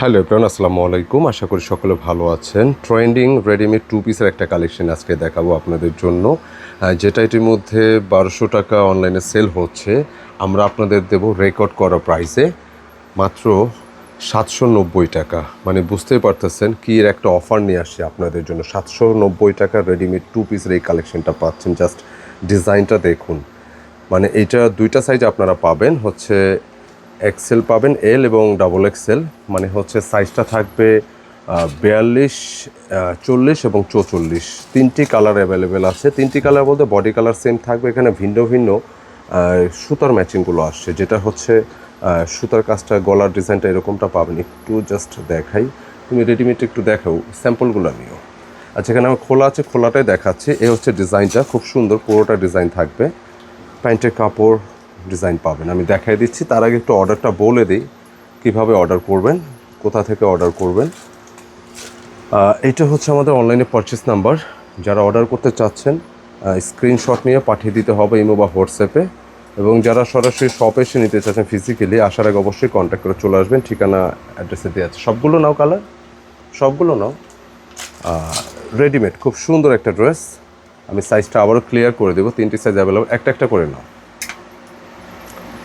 Hello এপ্রান আসসালামু আলাইকুম। আশা করি সকলে ভালো আছেন। ট্রেন্ডিং রেডিমেড টু পিসের একটা কালেকশন আজকে দেখাবো আপনাদের জন্য যেটা এটির মধ্যে বারোশো টাকা অনলাইনে সেল হচ্ছে। আমরা আপনাদের দেব রেকর্ড করা প্রাইসে মাত্র সাতশো নব্বই টাকা। মানে বুঝতেই পারতেছেন কি এর একটা অফার নিয়ে আসছে আপনাদের জন্য। সাতশো নব্বই টাকা রেডিমেড টু পিসের এই কালেকশনটা পাচ্ছেন। জাস্ট ডিজাইনটা দেখুন। মানে এটা দুইটা সাইজ আপনারা পাবেন। হচ্ছে এক্সেল পাবেন এল এবং ডাবল এক্সেল মানে হচ্ছে সাইজটা থাকবে বিয়াল্লিশ চল্লিশ এবং চৌচল্লিশ। তিনটি কালার অ্যাভেলেবেল আছে। তিনটি কালার বলতে বডি কালার সেম থাকবে, এখানে ভিন্ন ভিন্ন সুতার ম্যাচিংগুলো আসছে, যেটা হচ্ছে সুতার কাজটা, গলার ডিজাইনটা এরকমটা পাবেন। একটু জাস্ট দেখাই। তুমি রেডিমেড একটু দেখাও স্যাম্পলগুলো নিও। আচ্ছা এখানে আমার খোলা আছে, খোলাটাই দেখাচ্ছি। এ হচ্ছে ডিজাইনটা খুব সুন্দর, পুরোটা ডিজাইন থাকবে। প্যান্টের কাপড় ডিজাইন পাবেন। আমি দেখাই দিচ্ছি, তার আগে একটু অর্ডারটা বলে দিই, কীভাবে অর্ডার করবেন, কোথা থেকে অর্ডার করবেন। এটা হচ্ছে আমাদের অনলাইনে পারচেস নাম্বার যারা অর্ডার করতে চাচ্ছেন স্ক্রিনশট নিয়ে পাঠিয়ে দিতে হবে ইমো বা হোয়াটসঅ্যাপে এবং যারা সরাসরি শপে এসে নিতে চাচ্ছেন ফিজিক্যালি আসার আগে অবশ্যই কন্ট্যাক্ট করে চলে আসবেন। ঠিকানা অ্যাড্রেসে দেওয়া আছে। সবগুলো নাও কালার সবগুলো নাও। রেডিমেড খুব সুন্দর একটা ড্রেস আমি সাইজটা আবারও ক্লিয়ার করে দেবো, তিনটি সাইজ অ্যাভেলেবল একটা একটা করে নাও।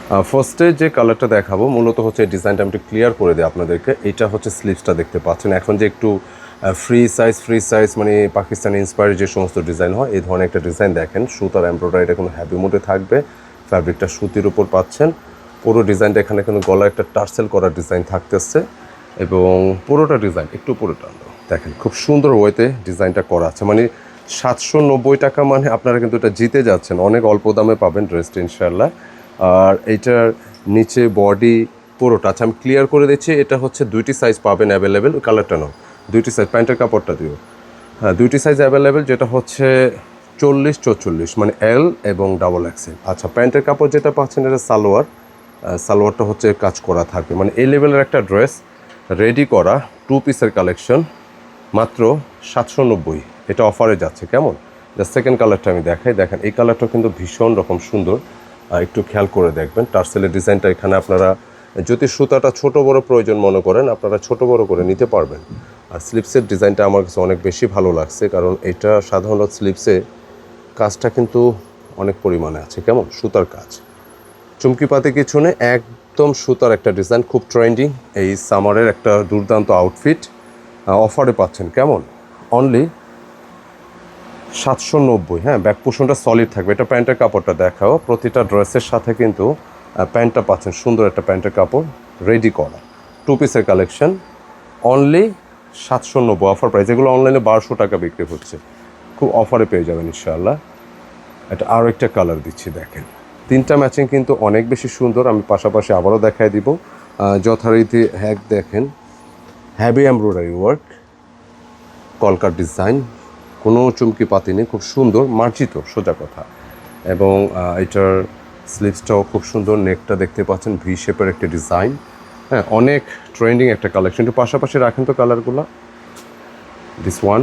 ফার্স্টে যে কালারটা দেখাবো, মূলত হচ্ছে ডিজাইনটা আমি একটু ক্লিয়ার করে দিই আপনাদেরকে। এটা হচ্ছে স্লিভসটা দেখতে পাচ্ছেন। এখন যে একটু ফ্রি সাইজ ফ্রি সাইজ মানে পাকিস্তানি ইন্সপায়ার যে সমস্ত ডিজাইন হয়, এই ধরনের একটা ডিজাইন দেখেন। সুতার এমব্রয়ডারিটা কোনো হ্যাভি মোডে থাকবে। ফ্যাব্রিকটা সুতির উপর পাচ্ছেন। পুরো ডিজাইনটা এখানে কিন্তু গলায় একটা টার্সেল করা ডিজাইন থাকতেছে। এবং পুরোটা ডিজাইন একটু পুরোটা। দেখেন, খুব সুন্দর ওয়েতে ডিজাইনটা করা আছে। মানে সাতশো নব্বই টাকা মানে আপনারা কিন্তু এটা জিতে যাচ্ছেন। অনেক অল্প দামে পাবেন ড্রেসটা ইনশাল্লাহ আর এইটার নিচে বডি পুরোটা আচ্ছা আমি ক্লিয়ার করে দিচ্ছি, এটা হচ্ছে দুইটি সাইজ পাবেন অ্যাভেলেবেল কালারটা নাও। দুইটি সাইজ প্যান্টের কাপড়টা দিও। হ্যাঁ দুইটি সাইজ অ্যাভেলেবেল যেটা হচ্ছে চল্লিশ চৌচল্লিশ মানে এল এবং ডাবল এক্সেল আচ্ছা প্যান্টের কাপড় যেটা পাচ্ছেন, এটা সালোয়ার। সালোয়ারটা হচ্ছে কাজ করা থাকবে। মানে এই লেভেলের একটা ড্রেস রেডি করা টু পিসের কালেকশন মাত্র সাতশো নব্বই। এটা অফারে যাচ্ছে, কেমন? দ্য সেকেন্ড কালারটা আমি দেখাই। দেখেন, এই কালারটা কিন্তু ভীষণ রকম সুন্দর। একটু খেয়াল করে দেখবেন। টার্সেলের ডিজাইনটা এখানে আপনারা যদি সুতাটা ছোট বড় প্রয়োজন মনে করেন, আপনারা ছোট বড় করে নিতে পারবেন। আর স্লিপসের ডিজাইনটা আমার কাছে অনেক বেশি ভালো লাগছে, কারণ এটা সাধারণত স্লিপসে কাজটা কিন্তু অনেক পরিমাণে আছে। কেমন? সুতার কাজ। চুমকি পাতে কিছু নেই, একদম সুতার একটা ডিজাইন খুব ট্রেন্ডিং এই সামারের একটা দুর্দান্ত আউটফিট অফারে পাচ্ছেন। কেমন? অনলি সাতশো নব্বই। হ্যাঁ ব্যাক পোষণটা সলিড থাকবে। এটা প্যান্টের কাপড়টা দেখাও। প্রতিটা ড্রেসের সাথে কিন্তু প্যান্টটা পাচ্ছেন। সুন্দর একটা প্যান্টের কাপড় রেডি করা। টু পিসের কালেকশন অনলি সাতশো নব্বই। অফার প্রাইস এগুলো অনলাইনে বারোশো টাকা বিক্রি হচ্ছে। খুব অফারে পেয়ে যাবেন, ইনশাআল্লাহ। এটা আরও একটা কালার দিচ্ছি, দেখেন। তিনটা ম্যাচিং কিন্তু অনেক বেশি সুন্দর। আমি পাশাপাশি আবারও দেখাই দিব। যথারীতি হ্যাক দেখেন। হ্যাভি এমব্রয়ডারি ওয়ার্ক কলকার ডিজাইন কোনো চুমকি পাতি নেই, খুব সুন্দর, মার্জিত, সোজা কথা। এবং এটার স্লিভসটাও খুব সুন্দর নেকটা দেখতে পাচ্ছেন ভি শেপের একটা ডিজাইন হ্যাঁ অনেক ট্রেন্ডিং একটা কালেকশন একটু পাশাপাশি রাখেন তো কালারগুলো দিস ওয়ান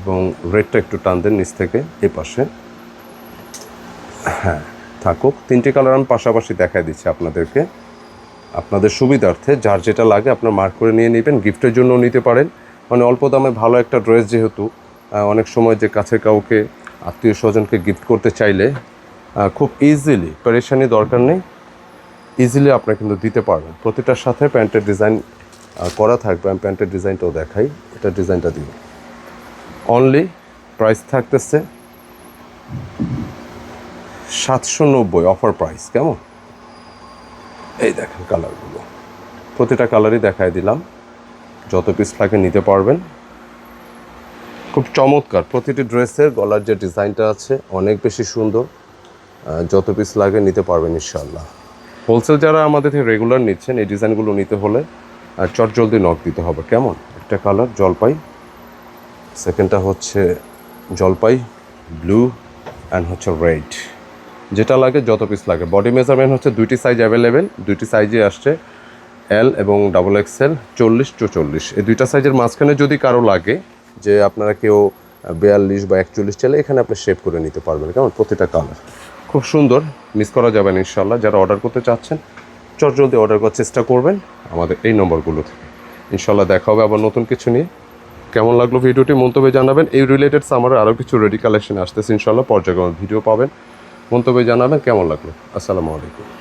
এবং রেডটা একটু টান দেন নিচ থেকে, এ পাশে। হ্যাঁ থাকুক। তিনটে কালার আমি পাশাপাশি দেখাই দিচ্ছি আপনাদেরকে। আপনাদের সুবিধার্থে, যার যেটা লাগে আপনার মার্ক করে নিয়ে নেবেন গিফটের জন্য নিতে পারেন। মানে অল্প দামে ভালো একটা ড্রেস যেহেতু অনেক সময় যে কাছের কাউকে আত্মীয় স্বজনকে গিফট করতে চাইলে খুব ইজিলি প্যারেশানি দরকার নেই। ইজিলি আপনারা কিন্তু দিতে পারবেন। প্রতিটার সাথে প্যান্টের ডিজাইন করা থাকবে। আমি প্যান্টের ডিজাইনটাও দেখাই। এটা ডিজাইনটা দিব অনলি প্রাইস থাকতেছে সাতশো নব্বই অফার প্রাইস কেমন? এই দেখেন কালারগুলো প্রতিটা কালারই দেখাই দিলাম। যত পিস লাগে নিতে পারবেন। খুব চমৎকার। প্রতিটি ড্রেসের গলার যে ডিজাইনটা আছে, অনেক বেশি সুন্দর। যত পিস লাগে নিতে পারবেন ইনশাল্লাহ হোলসেল যারা আমাদের থেকে রেগুলার নিচ্ছেন, এই ডিজাইনগুলো নিতে হলে চট জলদি নক দিতে হবে। কেমন? একটা কালার জলপাই। সেকেন্ডটা হচ্ছে জলপাই ব্লু অ্যান্ড হচ্ছে রেড যেটা লাগে, যত পিস লাগে। বডি মেজারমেন্ট হচ্ছে দুইটি সাইজ অ্যাভেলেবেল দুইটি সাইজে আসছে এল এবং ডাবল এক্সেল চল্লিশ চৌচল্লিশ। এই দুইটা সাইজের মাঝখানে যদি কারও লাগে যে আপনারা কেউ বিয়াল্লিশ বা একচল্লিশ চাইলে এখানে আপনি শেপ করে নিতে পারবেন। কেমন? প্রতিটা কালার খুব সুন্দর। মিস করা যাবে না ইনশাল্লাহ যারা অর্ডার করতে চাচ্ছেন চট জলদি অর্ডার করার চেষ্টা করবেন আমাদের এই নম্বরগুলো থেকে। ইনশাল্লাহ দেখা হবে আবার নতুন কিছু নিয়ে। কেমন লাগল ভিডিওটি মন্তব্যে জানাবেন। এই রিলেটেড আমার আরও কিছু রেডি কালেকশন আসতেছে ইনশাল্লাহ পর্যায়ক্রমে ভিডিও পাবেন। মন্তব্যে জানাবেন কেমন লাগল। আসসালামু আলাইকুম।